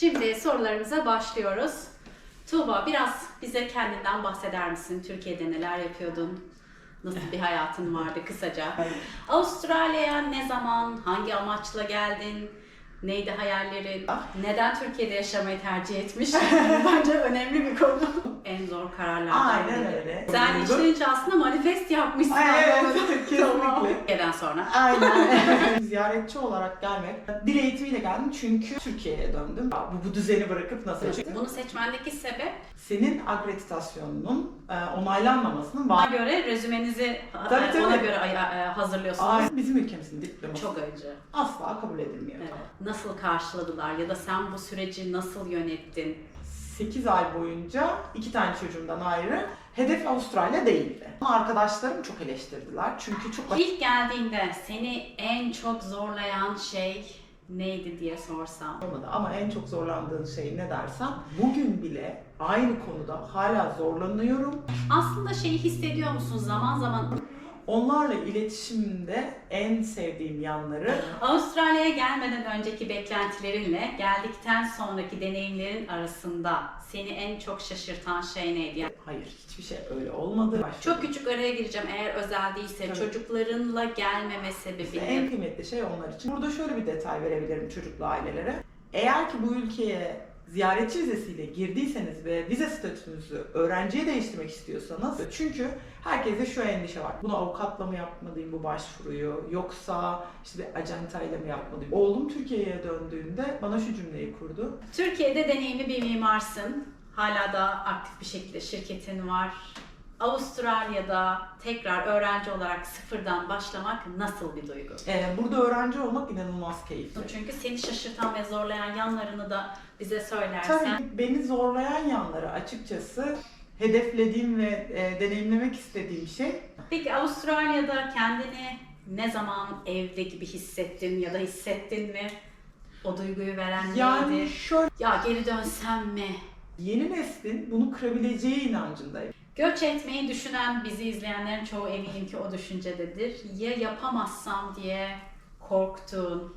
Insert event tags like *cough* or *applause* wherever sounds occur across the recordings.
Şimdi sorularımıza başlıyoruz. Tuğba biraz bize kendinden bahseder misin? Türkiye'de neler yapıyordun? Nasıl bir hayatın vardı kısaca? Avustralya'ya ne zaman, hangi amaçla geldin? Neydi hayallerin? Ah. Neden Türkiye'de yaşamayı tercih etmiş? *laughs* Bence önemli bir konu. En zor kararlardan Aynen biri. öyle. Sen içten içe aslında manifest yapmışsın. Ay, evet, kesinlikle. Türkiye'den sonra. Aynen. *laughs* Ziyaretçi olarak gelmek. Dil eğitimiyle geldim çünkü Türkiye'ye döndüm. Bu, bu düzeni bırakıp nasıl yaşayacağım? Bunu seçmendeki sebep Senin akreditasyonunun e, onaylanmamasının ona var. göre rezümenizi Tabii, e, tabii. ona göre e, hazırlıyorsunuz. Aynen. Bizim ülkemizin diploması Çok önce. asla kabul edilmiyor. Evet. Nasıl karşıladılar ya da sen bu süreci nasıl yönettin? 8 ay boyunca iki tane çocuğumdan ayrı hedef Avustralya değildi. Ama Arkadaşlarım çok eleştirdiler çünkü çok İlk geldiğinde seni en çok zorlayan şey neydi diye sorsam. olmadı ama en çok zorlandığın şey ne dersen bugün bile aynı konuda hala zorlanıyorum. Aslında şeyi hissediyor musun zaman zaman Onlarla iletişimde en sevdiğim yanları Avustralya'ya gelmeden önceki beklentilerinle geldikten sonraki deneyimlerin arasında seni en çok şaşırtan şey neydi? Hayır hiçbir şey öyle olmadı. çok küçük araya gireceğim eğer özel değilse Tabii. çocuklarınla gelmeme İşte sebebi en ne? kıymetli şey onlar için. Burada şöyle bir detay verebilirim çocuklu ailelere. Eğer ki bu ülkeye ziyaretçi vizesiyle girdiyseniz ve vize statünüzü öğrenciye değiştirmek istiyorsanız çünkü herkeste şu endişe var. Bunu avukatla mı yapmalıyım bu başvuruyu yoksa işte bir acentayla mı yapmalıyım? Oğlum Türkiye'ye döndüğünde bana şu cümleyi kurdu. Türkiye'de deneyimli bir mimarsın. Hala da aktif bir şekilde şirketin var. Avustralya'da tekrar öğrenci olarak sıfırdan başlamak nasıl bir duygu? Ee, burada öğrenci olmak inanılmaz keyifli. Çünkü seni şaşırtan ve zorlayan yanlarını da bize söylersen. Tabii beni zorlayan yanları açıkçası hedeflediğim ve e, deneyimlemek istediğim şey Peki Avustralya'da kendini ne zaman evde gibi hissettin ya da hissettin mi? O duyguyu veren yani neydi? şöyle Ya geri dönsem mi? yeni neslin bunu kırabileceği inancındayım. Göç etmeyi düşünen bizi izleyenlerin çoğu eminim ki o düşüncededir. Ya yapamazsam diye korktuğun.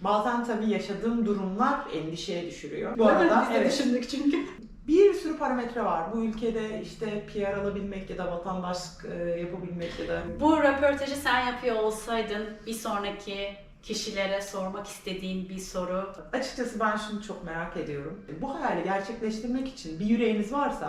Bazen tabii yaşadığım durumlar endişeye düşürüyor. Bu arada evet, düşündük çünkü. bir sürü parametre var. Bu ülkede işte PR alabilmek ya da vatandaşlık e, yapabilmek ya da Bu röportajı sen yapıyor olsaydın bir sonraki kişilere sormak istediğin bir soru açıkçası ben şunu çok merak ediyorum. Bu hayali gerçekleştirmek için bir yüreğiniz varsa